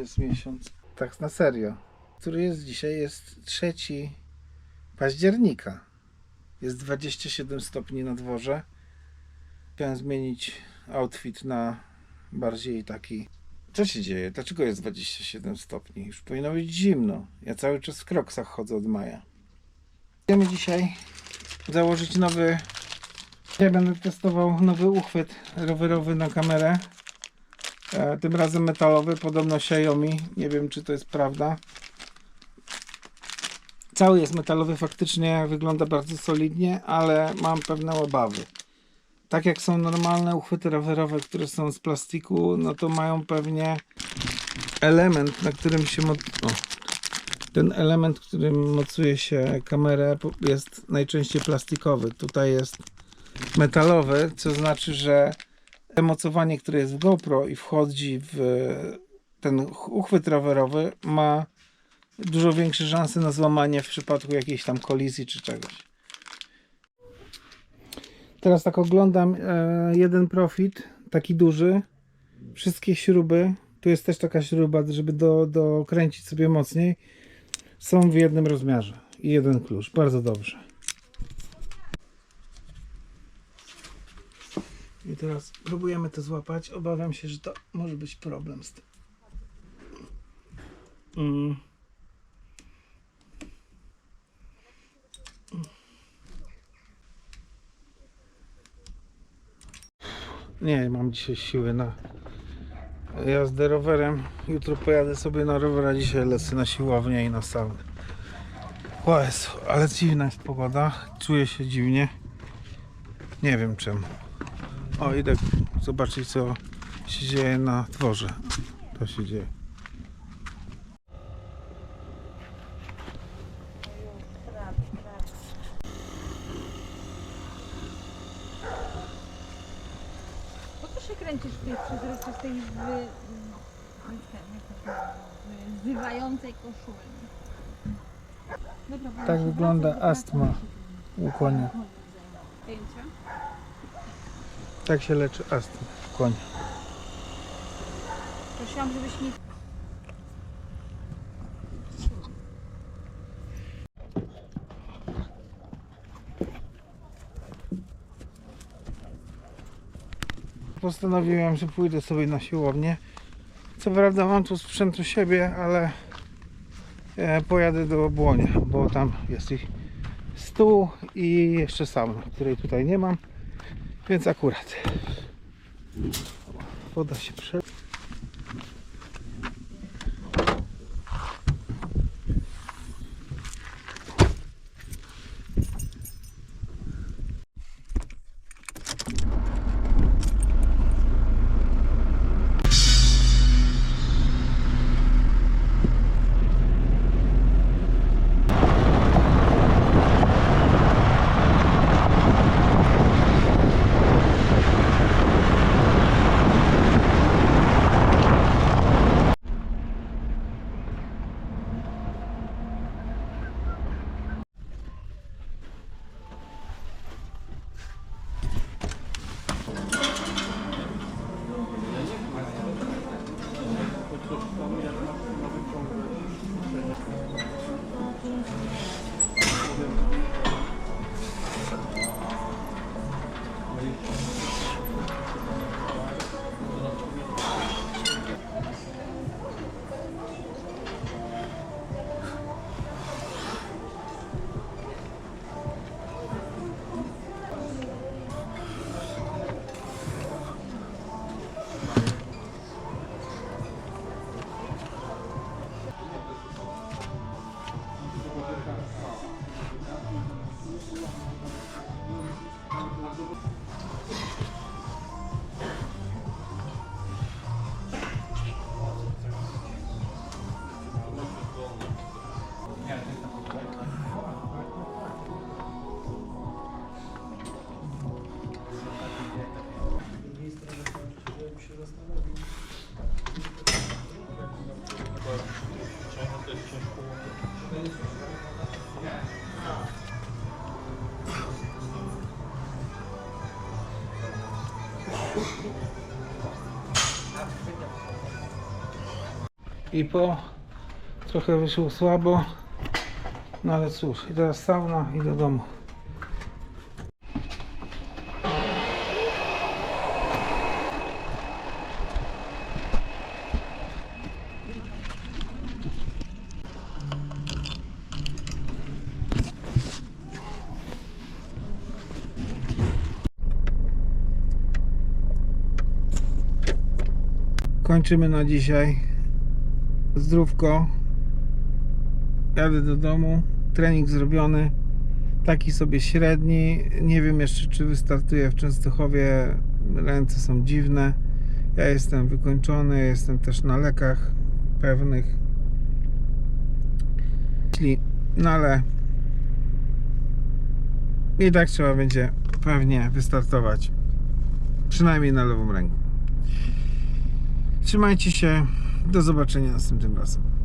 jest miesiąc. Tak na serio. Który jest dzisiaj? Jest 3 października. Jest 27 stopni na dworze. Chciałem zmienić outfit na bardziej taki. Co się dzieje? Dlaczego jest 27 stopni? Już powinno być zimno. Ja cały czas w kroksach chodzę od maja. Chcemy dzisiaj założyć nowy. Ja będę testował nowy uchwyt rowerowy na kamerę. E, tym razem metalowy, podobno Xiaomi. Nie wiem, czy to jest prawda. Cały jest metalowy, faktycznie wygląda bardzo solidnie, ale mam pewne obawy. Tak jak są normalne uchwyty rowerowe, które są z plastiku, no to mają pewnie element, na którym się. Mo- ten element, którym mocuje się kamerę, jest najczęściej plastikowy. Tutaj jest metalowy, co znaczy, że mocowanie, które jest w GoPro i wchodzi w ten uchwyt rowerowy, ma dużo większe szanse na złamanie w przypadku jakiejś tam kolizji czy czegoś. Teraz tak oglądam e, jeden profit, taki duży, wszystkie śruby, tu jest też taka śruba, żeby do, dokręcić sobie mocniej, są w jednym rozmiarze i jeden klucz, bardzo dobrze. I teraz próbujemy to złapać. Obawiam się, że to może być problem z tym. Mm. Nie mam dzisiaj siły na jazdę rowerem. Jutro pojadę sobie na rower, a dzisiaj lecę na siłownię i na saunę. O Jezu, ale dziwna jest pogoda. Czuję się dziwnie. Nie wiem czemu. O, idę zobaczyć co się dzieje na dworze. To się dzieje. Po co się kręcisz w tej przezroczystej, wy... wzywającej koszuli? Dobra, Tak wygląda astma u konia. Zdjęcia. Tak się leczy astmę w koniu. Prosiłam, żebyś. Postanowiłem, że pójdę sobie na siłownię. Co prawda mam tu sprzęt u siebie, ale e, pojadę do Błonia, bo tam jest ich stół i jeszcze sauna, której tutaj nie mam, więc akurat. Woda się prze... I po trochę wyszło słabo, no ale cóż, i teraz sauna i do domu. Kończymy na dzisiaj. Zdrówko. Jadę do domu. Trening zrobiony. Taki sobie średni. Nie wiem jeszcze, czy wystartuję w Częstochowie. Ręce są dziwne. Ja jestem wykończony. Jestem też na lekach pewnych. Jeśli, no ale i tak trzeba będzie pewnie wystartować. Przynajmniej na lewą rękę. Trzymajcie się. Do zobaczenia następnym razem.